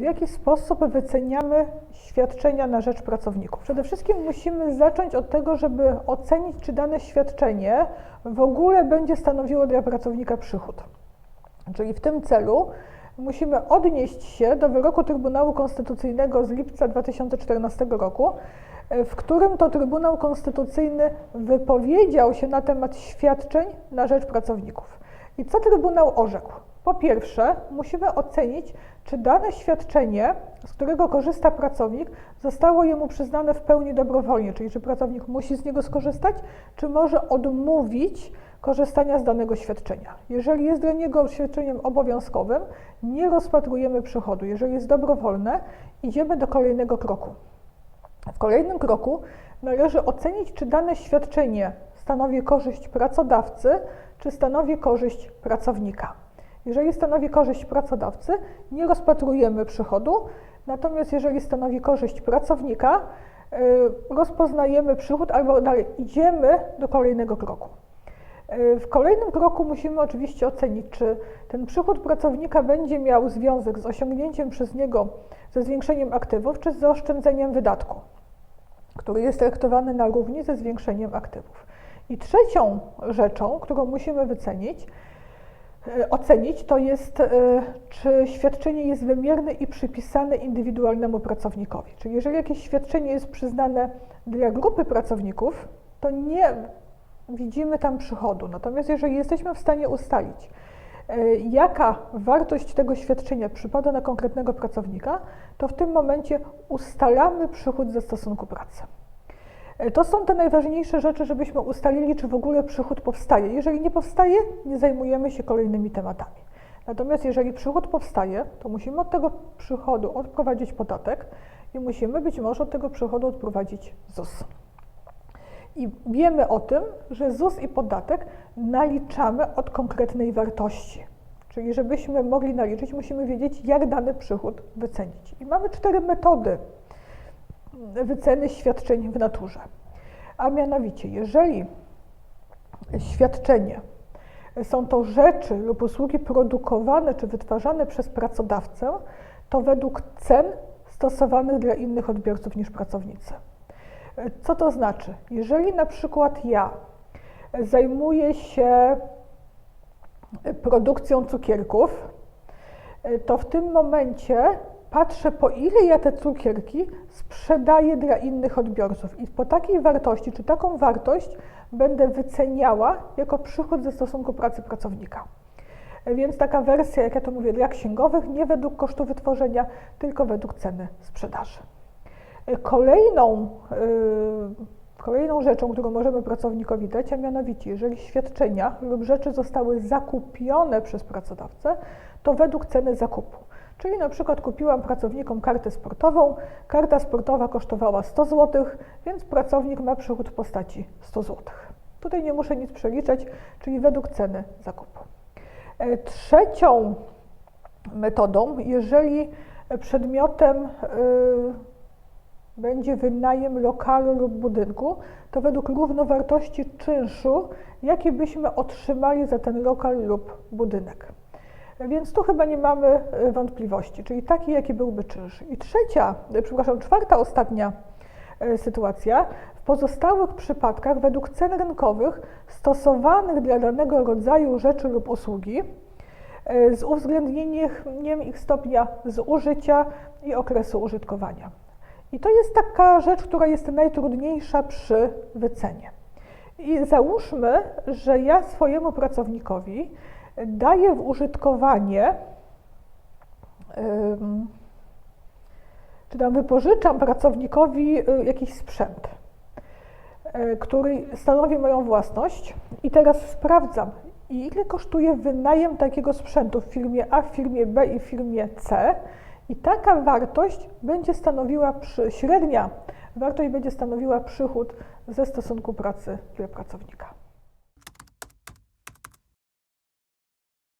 w jaki sposób wyceniamy świadczenia na rzecz pracowników? Przede wszystkim musimy zacząć od tego, żeby ocenić, czy dane świadczenie w ogóle będzie stanowiło dla pracownika przychód. Czyli w tym celu musimy odnieść się do wyroku Trybunału Konstytucyjnego z lipca 2014 roku, w którym to Trybunał Konstytucyjny wypowiedział się na temat świadczeń na rzecz pracowników. I co Trybunał orzekł? Po pierwsze, musimy ocenić, czy dane świadczenie, z którego korzysta pracownik, zostało jemu przyznane w pełni dobrowolnie, czyli czy pracownik musi z niego skorzystać, czy może odmówić korzystania z danego świadczenia. Jeżeli jest dla niego świadczeniem obowiązkowym, nie rozpatrujemy przychodu. Jeżeli jest dobrowolne, idziemy do kolejnego kroku. W kolejnym kroku należy ocenić, czy dane świadczenie stanowi korzyść pracodawcy, czy stanowi korzyść pracownika. Jeżeli stanowi korzyść pracodawcy, nie rozpatrujemy przychodu, natomiast jeżeli stanowi korzyść pracownika, y, rozpoznajemy przychód albo dalej idziemy do kolejnego kroku. Y, w kolejnym kroku musimy oczywiście ocenić, czy ten przychód pracownika będzie miał związek z osiągnięciem przez niego, ze zwiększeniem aktywów, czy z zaoszczędzeniem wydatku, który jest traktowany na równi ze zwiększeniem aktywów. I trzecią rzeczą, którą musimy wycenić, ocenić, to jest, e, czy świadczenie jest wymierne i przypisane indywidualnemu pracownikowi. Czyli jeżeli jakieś świadczenie jest przyznane dla grupy pracowników, to nie widzimy tam przychodu. Natomiast jeżeli jesteśmy w stanie ustalić, e, jaka wartość tego świadczenia przypada na konkretnego pracownika, to w tym momencie ustalamy przychód ze stosunku pracy. E, to są te najważniejsze rzeczy, żebyśmy ustalili, czy w ogóle przychód powstaje. Jeżeli nie powstaje, nie zajmujemy się kolejnymi tematami. Natomiast jeżeli przychód powstaje, to musimy od tego przychodu odprowadzić podatek i musimy być może od tego przychodu odprowadzić ZUS. I wiemy o tym, że ZUS i podatek naliczamy od konkretnej wartości. Czyli żebyśmy mogli naliczyć, musimy wiedzieć, jak dany przychód wycenić. I mamy cztery metody wyceny świadczeń w naturze. A mianowicie, jeżeli świadczenie są to rzeczy lub usługi produkowane czy wytwarzane przez pracodawcę, to według cen stosowanych dla innych odbiorców niż pracownicy. Co to znaczy? Jeżeli na przykład ja zajmuję się produkcją cukierków, to w tym momencie patrzę, po ile ja te cukierki sprzedaję dla innych odbiorców i po takiej wartości, czy taką wartość będę wyceniała jako przychód ze stosunku pracy pracownika. Więc taka wersja, jak ja to mówię, dla księgowych, nie według kosztu wytworzenia, tylko według ceny sprzedaży. Kolejną, yy, kolejną rzeczą, którą możemy pracownikowi dać, a mianowicie, jeżeli świadczenia lub rzeczy zostały zakupione przez pracodawcę, to według ceny zakupu. Czyli na przykład kupiłam pracownikom kartę sportową, karta sportowa kosztowała 100 zł, więc pracownik ma przychód w postaci 100 zł. Tutaj nie muszę nic przeliczać, czyli według ceny zakupu. E, trzecią metodą, jeżeli przedmiotem y, będzie wynajem lokalu lub budynku, to według równowartości czynszu, jaki byśmy otrzymali za ten lokal lub budynek. Więc tu chyba nie mamy e, wątpliwości, czyli taki, jaki byłby czynsz. I trzecia, e, przepraszam, czwarta, ostatnia e, sytuacja. W pozostałych przypadkach według cen rynkowych stosowanych dla danego rodzaju rzeczy lub usługi z uwzględnieniem ich stopnia zużycia i okresu użytkowania. I to jest taka rzecz, która jest najtrudniejsza przy wycenie. I załóżmy, że ja swojemu pracownikowi daje w użytkowanie, czy tam wypożyczam pracownikowi y, jakiś sprzęt, y, który stanowi moją własność i teraz sprawdzam, ile kosztuje wynajem takiego sprzętu w firmie A, w firmie B i w firmie C i taka wartość będzie stanowiła, średnia wartość będzie stanowiła przychód ze stosunku pracy dla pracownika.